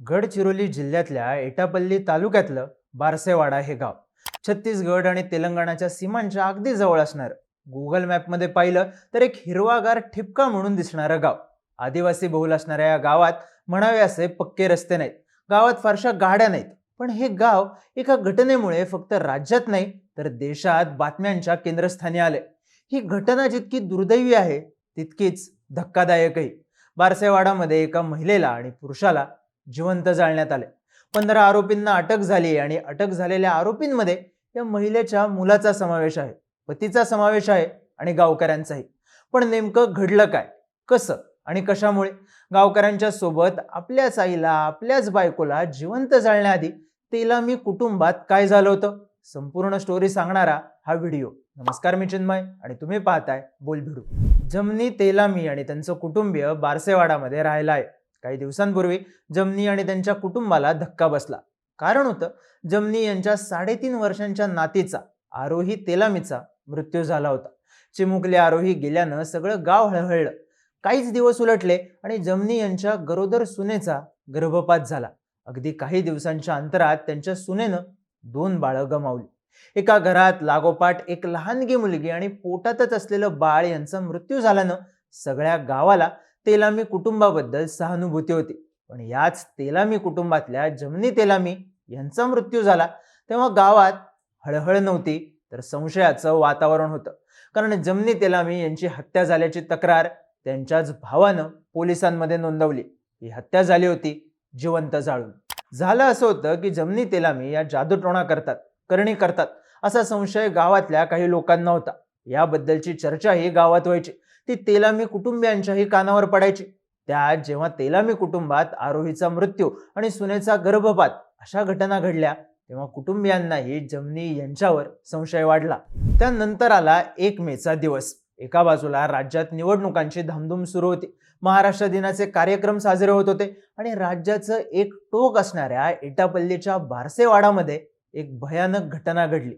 गडचिरोली जिल्ह्यातल्या एटापल्ली तालुक्यातलं बारसेवाडा हे गाव. छत्तीसगड आणि तेलंगणाच्या सीमांच्या अगदी जवळ असणार. गुगल मॅपमध्ये पाहिलं तर एक हिरवागार ठिपका म्हणून दिसणारं गाव. आदिवासी बहुल असणाऱ्या या गावात म्हणावे असे पक्के रस्ते नाहीत. गावात फारशा गाड्या नाहीत. पण हे गाव एका घटनेमुळे फक्त राज्यात नाही तर देशात बातम्यांच्या केंद्रस्थानी आले ही घटना जितकी दुर्दैवी आहे तितकीच धक्कादायकही. बारसेवाडामध्ये एका महिलेला आणि पुरुषाला जिवंत जाळण्यात आले. पंधरा आरोपींना अटक झाली आणि अटक झालेल्या आरोपींमध्ये या महिलेच्या मुलाचा समावेश आहे पतीचा समावेश आहे आणि गावकऱ्यांचाही. पण नेमकं घडलं काय? कसं आणि कशामुळे? गावकऱ्यांच्या सोबत आपल्याच आईला आपल्याच बायकोला जिवंत जाळण्याआधी तेलामी कुटुंबात काय झालं होतं? संपूर्ण स्टोरी सांगणारा हा व्हिडिओ. नमस्कार मी चिन्मय आणि तुम्ही पाहताय बोल भिडू जमनी तेलामी आणि त्यांचं कुटुंबीय बारसेवाडामध्ये राहिलं आहे. काही दिवसांपूर्वी जमनी आणि त्यांच्या कुटुंबाला धक्का बसला. कारण होतं जमनी यांच्या साडेतीन वर्षांच्या नातीचा आरोही तेलामीचा मृत्यू झाला होता. चिमुकले आरोही गेल्यानं सगळं गाव हळहळलं. काहीच दिवस उलटले आणि जमनी यांच्या गरोदर सुनेचा गर्भपात झाला. अगदी काही दिवसांच्या अंतरात त्यांच्या सुनेनं दोन बाळं गमावली. एका घरात लागोपाठ एक लहानगी मुलगी आणि पोटातच असलेलं बाळ यांचा मृत्यू झाल्यानं सगळ्या गावाला तेलामी कुटुंबाबद्दल सहानुभूती होती. पण याच तेलामी कुटुंबातल्या जमनी तेलामी यांचा मृत्यू झाला. तेव्हा गावात हळहळ नव्हती तर संशयाचं वातावरण होतं. कारण जमनी तेलामी यांची हत्या झाल्याची तक्रार त्यांच्याच भावानं पोलिसांमध्ये नोंदवली. ही हत्या झाली होती जिवंत जाळून. झालं असं होतं की जमनी तेलामी या जादूटोणा करतात करणी करतात. असा संशय गावातल्या काही लोकांना होता. याबद्दलची चर्चाही गावात व्हायची. ती तेलामी कुटुंबियांच्याही कानावर पडायची. त्यात जेव्हा तेलामी कुटुंबात आरोहीचा मृत्यू आणि सुनेचा गर्भपात अशा घटना घडल्या तेव्हा कुटुंबियांनाही जमनी यांच्यावर संशय वाढला. त्यानंतर आला एक मेचा दिवस. एका बाजूला राज्यात निवडणुकांची धामधूम सुरू होती. महाराष्ट्र दिनाचे कार्यक्रम साजरे होत होते आणि राज्याचं एक टोक असणाऱ्या इटापल्लीच्या बारसेवाडामध्ये एक भयानक घटना घडली.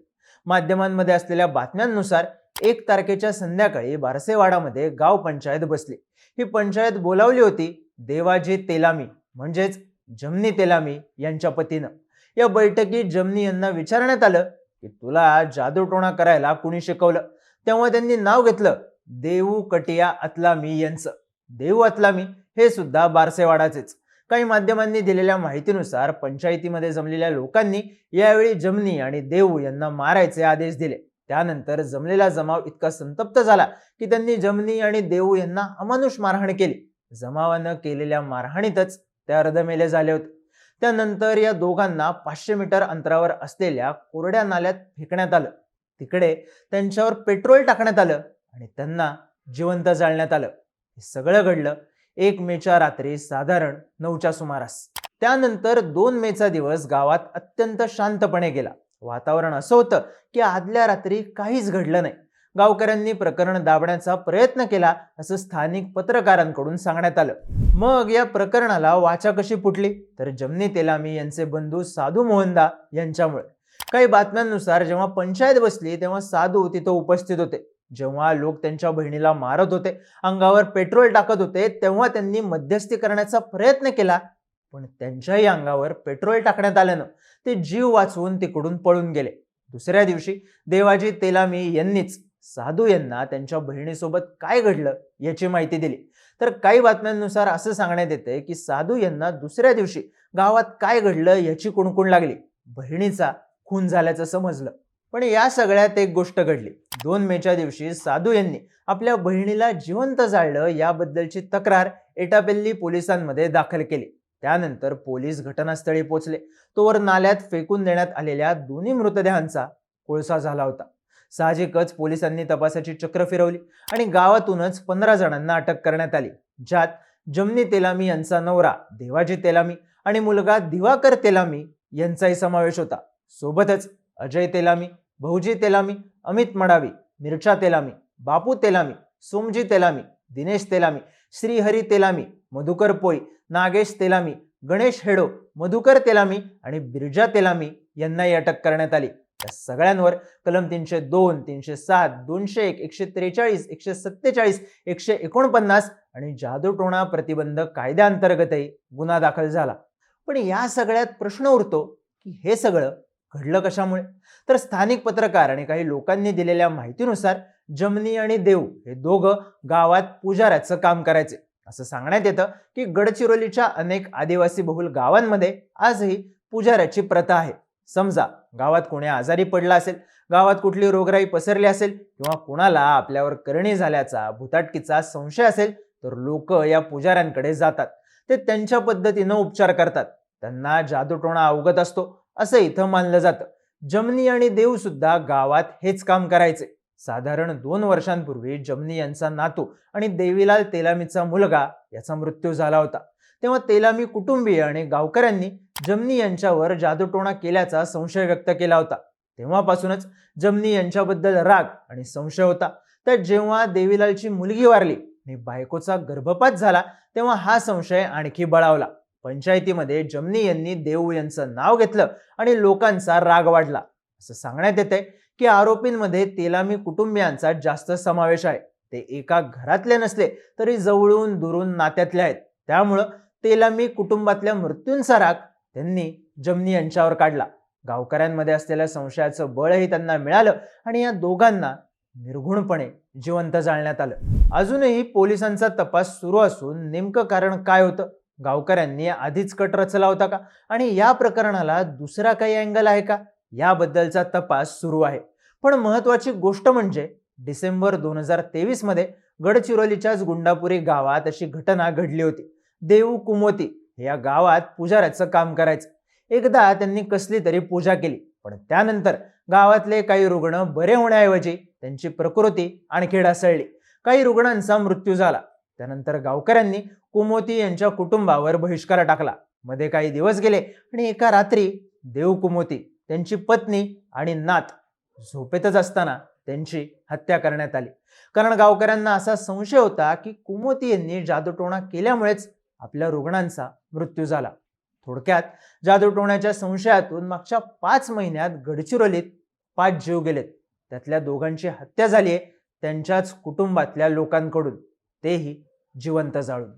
माध्यमांमध्ये असलेल्या बातम्यांनुसार एक तारखेच्या संध्याकाळी बारसेवाडामध्ये गाव पंचायत बसली. ही पंचायत बोलावली होती देवाजी तेलामी म्हणजेच जमनी तेलामी यांच्या पतीनं. या बैठकीत जमनी यांना विचारण्यात आलं की तुला जादूटोणा करायला कुणी शिकवलं? तेव्हा त्यांनी नाव घेतलं देऊ कटिया अतलामी यांचं. देऊ अतलामी हे सुद्धा बारसेवाडाचेच. काही माध्यमांनी दिलेल्या माहितीनुसार पंचायतीमध्ये जमलेल्या लोकांनी यावेळी जमनी आणि देऊ यांना मारायचे आदेश दिले. त्यानंतर जमलेला जमाव इतका संतप्त झाला की त्यांनी जमनी आणि देऊ यांना अमानुष मारहाण केली. जमावानं केलेल्या मारहाणीतच ते अर्धमेले झाले होते. त्यानंतर या दोघांना पाचशे मीटर अंतरावर असलेल्या कोरड्या नाल्यात फेकण्यात आलं. तिकडे त्यांच्यावर पेट्रोल टाकण्यात आलं आणि त्यांना जिवंत जाळण्यात आलं. हे सगळं घडलं एक मेच्या रात्री साधारण नऊच्या सुमारास. त्यानंतर दोन मेचा दिवस गावात अत्यंत शांतपणे गेला. वातावरण असं होतं की आदल्या रात्री काहीच घडलं नाही. गावकऱ्यांनी प्रकरण दाबण्याचा प्रयत्न केला असं स्थानिक पत्रकारांकडून सांगण्यात आलं. मग या प्रकरणाला वाचा कशी फुटली? तर जमनी तेलामी यांचे बंधू साधू मोहनदा यांच्यामुळे. काही बातम्यांनुसार जेव्हा पंचायत बसली तेव्हा साधू तिथं उपस्थित होते. जेव्हा लोक त्यांच्या बहिणीला मारत होते अंगावर पेट्रोल टाकत होते तेव्हा त्यांनी मध्यस्थी करण्याचा प्रयत्न केला. पण त्यांच्याही अंगावर पेट्रोल टाकण्यात आल्यानं ते जीव वाचवून तिकडून पळून गेले. दुसऱ्या दिवशी देवाजी तेलामी यांनीच साधू यांना त्यांच्या बहिणीसोबत काय घडलं याची माहिती दिली. तर काही बातम्यांनुसार असं सांगण्यात येते की साधू यांना दुसऱ्या दिवशी गावात काय घडलं याची कुणकुण लागली. बहिणीचा खून झाल्याचं समजलं. पण या सगळ्यात एक गोष्ट घडली. दोन मेच्या दिवशी साधू यांनी आपल्या बहिणीला जिवंत जाळलं याबद्दलची तक्रार एटापेल्ली पोलिसांमध्ये दाखल केली. त्यानंतर पोलीस घटनास्थळी पोहोचले तोवर नाल्यात फेकून देण्यात आलेल्या दोन्ही मृतदेहांचा कोळसा झाला होता. साहजिकच पोलिसांनी तपासाची चक्र फिरवली आणि गावातूनच पंधरा जणांना अटक करण्यात आली ज्यात जमनी तेलामी यांचा नवरा देवाजी तेलामी आणि मुलगा दिवाकर तेलामी यांचाही समावेश होता. सोबतच अजय तेलामी भाऊजी तेलामी अमित मडावी मिरचा तेलामी बापू तेलामी सोमजी तेलामी दिनेश तेलामी श्रीहरी तेलामी मधुकर पोई नागेश तेलामी गणेश हेडो मधुकर तेलामी आणि बिरजा तेलामी यांनाही अटक करण्यात आली. या सगळ्यांवर कलम तीनशे दोन तीनशे सात दोनशे एक एकशे त्रेचाळीस एकशे सत्तेचाळीस एकशे एकोणपन्नास आणि जादूटोणा प्रतिबंध कायद्याअंतर्गतही गुन्हा दाखल झाला. पण या सगळ्यात प्रश्न उरतो की हे सगळं घडलं कशामुळे? तर स्थानिक पत्रकार आणि काही लोकांनी दिलेल्या माहितीनुसार जमनी आणि देव हे दोघं गावात पुजाऱ्याचं काम करायचे. असं सांगण्यात येतं की गडचिरोलीच्या अनेक आदिवासी बहुल गावांमध्ये आजही पुजाऱ्याची प्रथा आहे. समजा गावात कोणी आजारी पडला असेल गावात कुठली रोगराई पसरली असेल किंवा कुणाला आपल्यावर करणी झाल्याचा भुताटकीचा संशय असेल तर लोक या पुजाऱ्यांकडे जातात. ते त्यांच्या पद्धतीनं उपचार करतात. त्यांना जादूटोणा अवगत असतो असं इथं मानलं जातं. जमनी आणि देव सुद्धा गावात हेच काम करायचे. साधारण दोन वर्षांपूर्वी जमनी यांचा नातू आणि देवीलाल तेलामीचा मुलगा याचा मृत्यू झाला होता. तेव्हा तेलामी कुटुंबीय आणि गावकऱ्यांनी जमनी यांच्यावर जादूटोणा केल्याचा संशय व्यक्त केला होता. तेव्हापासूनच जमनी यांच्याबद्दल राग आणि संशय होता. तर जेव्हा देवीलालची मुलगी वारली आणि बायकोचा गर्भपात झाला तेव्हा हा संशय आणखी बळावला. पंचायतीमध्ये जमनी यांनी देऊ यांचं नाव घेतलं आणि लोकांचा राग वाढला. असं सांगण्यात येते की आरोपींमध्ये तेलामी कुटुंबियांचा जास्त समावेश आहे. ते एका घरातले नसले तरी जवळून दुरून नात्यातले आहेत. त्यामुळं तेलामी कुटुंबातल्या मृत्यूंचा राग त्यांनी जमनी यांच्यावर काढला. गावकऱ्यांमध्ये असलेल्या संशयाचं बळही त्यांना मिळालं आणि या दोघांना निर्घुणपणे जिवंत जाळण्यात आलं. अजूनही पोलिसांचा तपास सुरू असून नेमकं कारण काय होतं? गावकऱ्यांनी आधीच कट रचला होता का? आणि या प्रकरणाला दुसरा काही अँगल आहे का? याबद्दलचा तपास सुरू आहे. पण महत्त्वाची गोष्ट म्हणजे डिसेंबर दोन हजार तेवीसमध्ये गडचिरोलीच्याच गुंडापुरी गावात अशी घटना घडली होती. देऊ कुमोती या गावात पुजाऱ्याचं काम करायचं. एकदा त्यांनी कसली तरी पूजा केली पण त्यानंतर गावातले काही रुग्ण बरे होण्याऐवजी त्यांची प्रकृती आणखी ढासळली. काही रुग्णांचा मृत्यू झाला. त्यानंतर गावकऱ्यांनी कुमोती यांच्या कुटुंबावर बहिष्कार टाकला. मध्ये काही दिवस गेले आणि एका रात्री देव कुमोती त्यांची पत्नी आणि नात झोपेतच असताना त्यांची हत्या करण्यात आली. कारण गावकऱ्यांना असा संशय होता की कुमोती यांनी जादूटोणा केल्यामुळेच आपल्या रुग्णांचा मृत्यू झाला. थोडक्यात जादूटोण्याच्या संशयातून मागच्या पाच महिन्यात गडचिरोलीत पाच जीव गेलेत. त्यातल्या दोघांची हत्या झाली आहे त्यांच्याच कुटुंबातल्या लोकांकडून. तेही जिवंत जाळून.